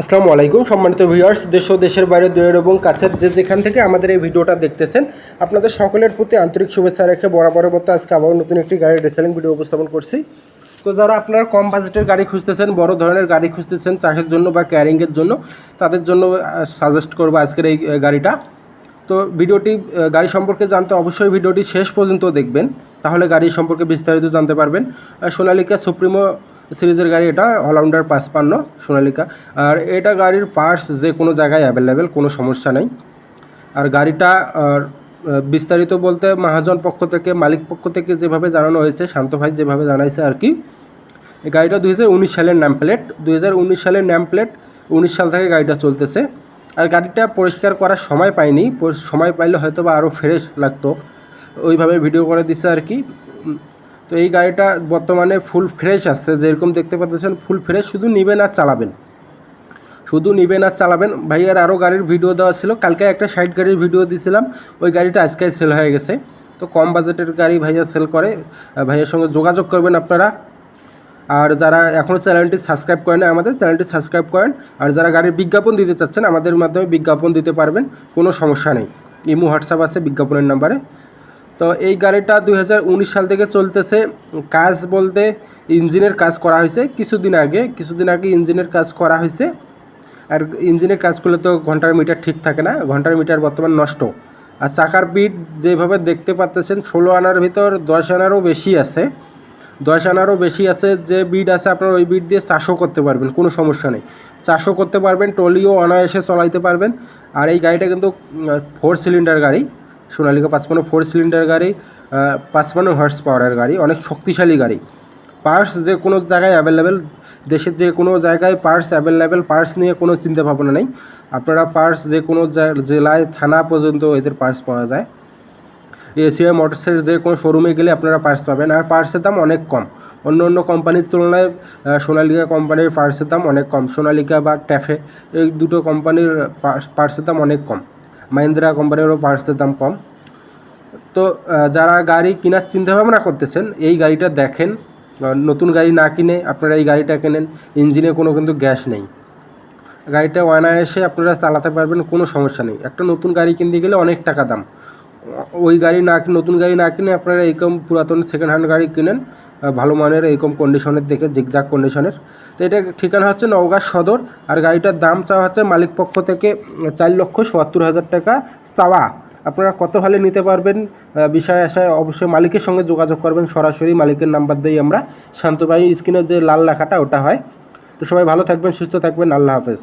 আসসালামু আলাইকুম, সম্মানিত ভিউয়ার্স দেশ ও দেশের বাইরে, দূরের এবং কাছের যে যেখান থেকে আমাদের এই ভিডিওটা দেখতেছেন, আপনাদের সকলের প্রতি আন্তরিক শুভেচ্ছা রেখে বরাবরের মতো আজকে আবার নতুন একটি গাড়ির রিসেলিং ভিডিও উপস্থাপন করছি। তো যারা আপনারা কম বাজেটের গাড়ি খুঁজতেছেন, বড় ধরনের গাড়ি খুঁজতেছেন, চাষের জন্য বা ক্যারিংয়ের জন্য, তাদের জন্য সাজেস্ট করব আজকের এই গাড়িটা। তো ভিডিওটি গাড়ি সম্পর্কে জানতে অবশ্যই ভিডিওটি শেষ পর্যন্ত দেখবেন, তাহলে গাড়ি সম্পর্কে বিস্তারিত জানতে পারবেন। সোনালিকা সুপ্রিমো সিরিজের গাড়ি এটা অলরাউন্ডার পাঁচপান্ন, সোনালিকা। আর এটা গাড়ির পার্টস যে কোনো জায়গায় অ্যাভেলেবেল কোনো সমস্যা নেই। আর গাড়িটা বিস্তারিত বলতে মহাজন পক্ষ থেকে, মালিক পক্ষ থেকে যেভাবে জানানো হয়েছে, শান্ত ভাই যেভাবে জানাইছে আর কি, এই গাড়িটা দুই হাজার উনিশ সালের ন্যাম প্লেট দুই হাজার উনিশ সালের ন্যাম প্লেট উনিশ সাল থেকে গাড়িটা চলতেছে। আর গাড়িটা পরিষ্কার করার সময় পাইনি সময় পাইলে হয়তো বা আরও ফ্রেশ লাগতো। ওইভাবে ভিডিও করে দিচ্ছে আর কি। তো এই গাড়িটা বর্তমানে ফুল ফ্রেশ আসছে। যেরকম দেখতে পাচ্ছেন ফুল ফ্রেশ শুধু নেবেন আর চালাবেন। শুধু নেবেন আর চালাবেন। ভাইয়ার আরও গাড়ির ভিডিও দেওয়া ছিল। কালকে একটা সাইড গাড়ির ভিডিও দিয়েছিলাম ওই গাড়িটা আজকে সেল হয়ে গেছে। তো কম বাজেটের গাড়ি ভাইয়া সেল করে। ভাইয়ার সঙ্গে যোগাযোগ করবেন আপনারা। আর যারা এখনও চ্যানেলটি সাবস্ক্রাইব করেন না আমাদের চ্যানেলটি সাবস্ক্রাইব করেন। আর যারা গাড়ির বিজ্ঞাপন দিতে চাচ্ছেন, আমাদের মাধ্যমে বিজ্ঞাপন দিতে পারবেন। কোনো সমস্যা নেই। ইমো হোয়াটসঅ্যাপ আছে, বিজ্ঞাপনের নাম্বারে তো এই গাড়িটা দুই হাজার উনিশ সাল থেকে চলতেছে। কাজ বলতে ইঞ্জিনের কাজ করা হয়েছে কিছুদিন আগে। কিছুদিন আগে ইঞ্জিনের কাজ করা হয়েছে। আর ইঞ্জিনের কাজ করলে তো ঘণ্টার মিটার ঠিক থাকে না। ঘণ্টার মিটার বর্তমান নষ্ট। আর চাকার বিট যেভাবে দেখতে পাচ্তেছেন, ষোলো আনার ভিতর দশ আনারও বেশি আছে। দশ আনারও বেশি আছে যে বিড আছে আপনার ওই বিড দিয়ে চাষও করতে পারবেন, কোনো সমস্যা নেই। চাষও করতে পারবেন টলিও অনায়াসে চলাইতে পারবেন। আর এই গাড়িটা কিন্তু ফোর সিলিন্ডার গাড়ি। সোনালিকা পাঁচপান্ন ফোর সিলিন্ডার গাড়ি পাঁচপান্ন হর্স পাওয়ারের গাড়ি, অনেক শক্তিশালী গাড়ি। পার্টস যে কোনো জায়গায় অ্যাভেলেবেল দেশের যে কোনো জায়গায় পার্টস অ্যাভেলেবেল পার্টস নিয়ে কোনো চিন্তা ভাবনা নেই। আপনারা পার্টস যে কোনো জেলায়, থানা পর্যন্ত এদের পার্টস পাওয়া যায়। এশিয়া মোটরসের যে কোনো শোরুমে গেলে আপনারা পার্টস পাবেন। আর পার্টসের দাম অনেক কম। অন্য অন্য কোম্পানির তুলনায় সোনালিকা কোম্পানির পার্টসের দাম অনেক কম। সোনালিকা বা ট্যাফে এই দুটো কোম্পানির পার্টসের দাম অনেক কম। মাহিন্দ্রা কোম্পানিরও পার্টসের দাম কম। তো যারা গাড়ি কেনার চিন্তাভাবনা করতেছেন, এই গাড়িটা দেখেন। নতুন গাড়ি না কিনে আপনারা এই গাড়িটা কেনেন, ইঞ্জিনে কোনো কিন্তু গ্যাস নেই। গাড়িটা অনায়াসে আপনারা চালাতে পারবেন, কোনো সমস্যা নেই। একটা নতুন গাড়ি কিনতে গেলে অনেক টাকা দাম। ওই গাড়ি না নতুন গাড়ি না কিনে আপনারা এইরকম পুরাতন সেকেন্ড হ্যান্ড গাড়ি কিনেন ভালো মানের এইরকম কন্ডিশনের দেখে জিগজাগ কন্ডিশনের তো এটা ঠিকানা হচ্ছে নওগাঁ সদর, আর গাড়িটার দাম চাওয়া হচ্ছে মালিক পক্ষ থেকে চার লক্ষ সত্তর হাজার টাকা চাওয়া। আপনারা কত ভালো নিতে পারবেন বিষয় আশায় অবশ্যই মালিকের সঙ্গে যোগাযোগ করবেন, সরাসরি মালিকের নাম্বার দিই আমরা শান্ত ভাই, স্ক্রিনের যে লাল লেখাটা, ওটা হয়। তো সবাই ভালো থাকবেন, সুস্থ থাকবেন, আল্লাহ হাফেজ।